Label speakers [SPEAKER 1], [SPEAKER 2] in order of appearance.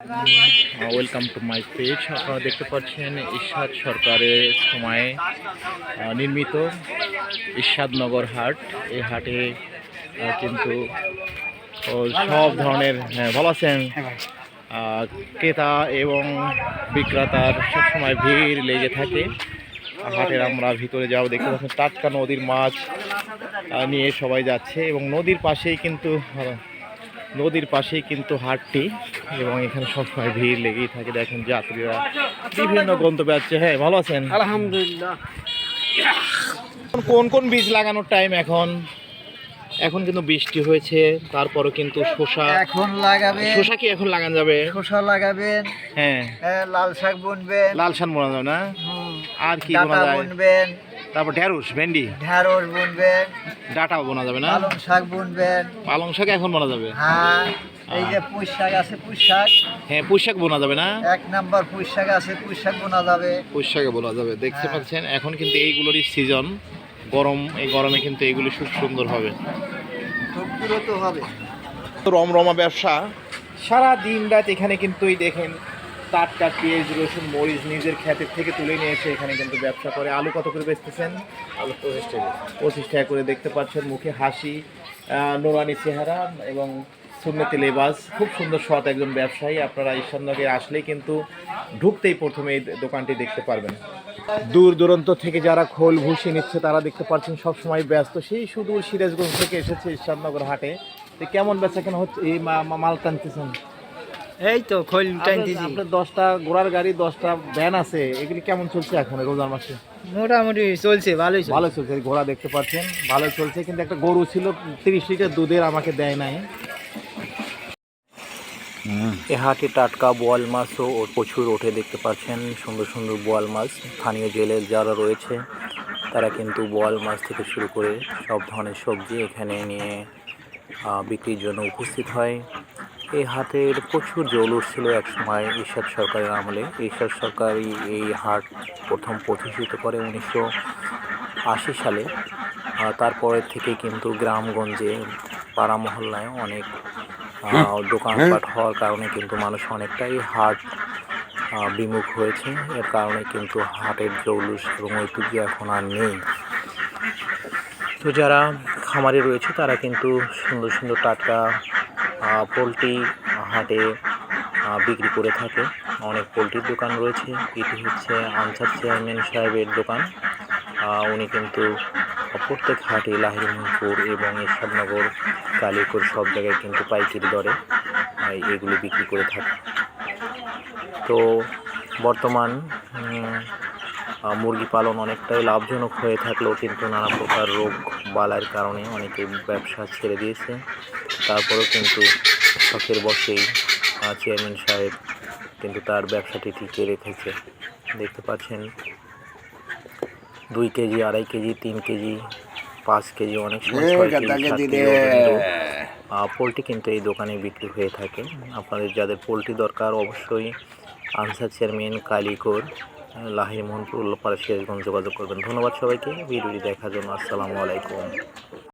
[SPEAKER 1] Welcome to my page আপনারা দেখতে পাচ্ছেন ইরশাদ সরকারের সময়ে নির্মিত ইরশাদনগর হাট। এই হাটে কিন্তু সব ধরনের হ্যাঁ, ভালো আছেন? ক্রেতা এবং বিক্রেতার সবসময় ভিড় লেগে থাকে। হাটের আমরা ভিতরে যাও দেখতে পাচ্ছেন টাটকা নদীর মাছ নিয়ে সবাই যাচ্ছে এবং নদীর পাশেই কিন্তু নদীর পাশেই কিন্তু হাটটি এবং এখানে সবসময় ভিড় লেগেই থাকে। দেখেন যাত্রীরা বিভিন্ন গন্তব্যে যাচ্ছে। হ্যাঁ ভালো আছেন?
[SPEAKER 2] আলহামদুলিল্লাহ।
[SPEAKER 1] কোন কোন বীজ লাগানোর টাইম এখন? এখন কিন্তু বৃষ্টি হয়েছে তারপরও কিন্তু শসা।
[SPEAKER 2] এখন লাগাবে
[SPEAKER 1] শসা কি এখন লাগানো যাবে?
[SPEAKER 2] শসা লাগাবেন।
[SPEAKER 1] হ্যাঁ।
[SPEAKER 2] হ্যাঁ, লাল শাক বুনবেন।
[SPEAKER 1] লাল শান বোনা যাবে না? আর কি বোনা যায়?
[SPEAKER 2] বুনবেন।
[SPEAKER 1] তারপর ঢেঁড়স ভেন্ডি।
[SPEAKER 2] ঢেঁড়স বুনবেন
[SPEAKER 1] ডাটাও বোনা যাবে না?
[SPEAKER 2] পালং শাক বুনবেন
[SPEAKER 1] পালং শাক এখন বোনা যাবে?
[SPEAKER 2] হ্যাঁ এই যে পুঁই শাক আছে পুঁই শাক।
[SPEAKER 1] হ্যাঁ পুঁই শাক বোনা যাবে না?
[SPEAKER 2] এক নাম্বার পুঁই শাক আছে পুঁই শাক বোনা যাবে।
[SPEAKER 1] পুঁই শাকে বোনা যাবে দেখতে
[SPEAKER 2] হ্যাঁ।
[SPEAKER 1] পাচ্ছেন? এখন কিন্তু এইগুলোরই সিজন গরম এই গরমে কিন্তু এগুলি খুব সুন্দর হবে।
[SPEAKER 2] তো হবে।
[SPEAKER 1] রমরমা ব্যবসা। সারা দিন রাত এখানে কিন্তু এই দেখেন টাটকা পেঁয়াজ রসুন মরিচ নিজের ক্ষেতের থেকে তুলে নিয়ে এসে এখানে কিন্তু ব্যবসা করে। আলু কত করে বেচতেছেন? আলু পঁচিশ টাকা। পঁচিশ টাকা করে দেখতে পাচ্ছেন মুখে হাসি নোরানি চেহারা এবং সুন্নতি লেবাস। খুব সুন্দর সৎ একজন ব্যবসায়ী। আপনারা ঈশ্বরনগরে আসলেই কিন্তু ঢুকতেই প্রথমে এই দোকানটি দেখতে পারবেন। দূর দূরান্ত থেকে যারা খোল ভুসি নিচ্ছে তারা দেখতে পাচ্ছেন সবসময় ব্যস্ত। সেই সুদূর সিরাজগঞ্জ থেকে এসেছে ঈশ্বরনগর হাটে। তো কেমন বেচা কেন হচ্ছে? এই মাল টানতেছেন?
[SPEAKER 2] এই তো খোল
[SPEAKER 1] আপনার- আপনার দশটা ঘোড়ার গাড়ি দশটা ভ্যান আছে এগুলি কেমন চলছে এখন রোজার মাসে
[SPEAKER 2] মোটামুটি চলছে ভালোই
[SPEAKER 1] ভালো চলছে ঘোড়া দেখতে পাচ্ছেন ভালো চলছে কিন্তু একটা গরু ছিল তিরিশ লিটার দুধের আমাকে দেয় নাই। এ হাটে টাটকা বোয়াল মাছও ও প্রচুর ওঠে দেখতে পাচ্ছেন সুন্দর সুন্দর বোয়াল মাছ স্থানীয় জেলে যারা রয়েছে তারা কিন্তু বোয়াল মাছ থেকে শুরু করে সব ধরনের সবজি এখানে নিয়ে বিক্রির জন্য উপস্থিত হয়। এই হাটের প্রচুর জৌলুস ছিল এক সময় ঈশ্বর সরকারের আমলে। ঈশ্বর সরকারই এই হাট প্রথম প্রতিষ্ঠিত করে উনিশশো আশি সালে। তারপরের থেকে কিন্তু গ্রামগঞ্জে পাড়া মহল্লায় অনেক আহ, দোকানপাট হওয়ার কারণে কিন্তু মানুষ অনেকটাই হাট বিমুখ হয়েছে। এর কারণে কিন্তু হাটের জৌলুস এবং ঐতিহ্য এখন আর নেই। তো যারা খামারে রয়েছে তারা কিন্তু সুন্দর সুন্দর টাটকা পোলট্রি হাটে বিক্রি করে থাকে। অনেক পোলট্রির দোকান রয়েছে। এটি হচ্ছে আনসার চেয়ারম্যান সাহেবের দোকান। উনি কিন্তু প্রত্যেক হাটে লাহিরমপুর এবং ঈশ্বরনগর কালীপুর সব জায়গায় কিন্তু পাইকারি দরে এগুলি বিক্রি করে থাকে। তো বর্তমান মুরগি পালন অনেকটাই লাভজনক হয়ে থাকলেও কিন্তু নানা প্রকার রোগ বালার কারণে অনেকে ব্যবসা ছেড়ে দিয়েছে। তারপরেও কিন্তু শখের বসেই চেয়ারম্যান সাহেব কিন্তু তার ব্যবসাটি টিকিয়ে রেখেছে। দেখতে পাচ্ছেন দুই কেজি আড়াই কেজি তিন কেজি পাঁচ কেজি অনেক সময় পোলট্রি কিন্তু এই দোকানে বিক্রি হয়ে থাকে। আপনাদের যাদের পোলট্রি দরকার অবশ্যই আনসার চেয়ারম্যান কালিকোর লাহির মোহনপুর উল্লাপাড়া যোগাযোগ করবেন। ধন্যবাদ সবাইকে। ভিডিওটি দেখার জন্য আসসালামু আলাইকুম।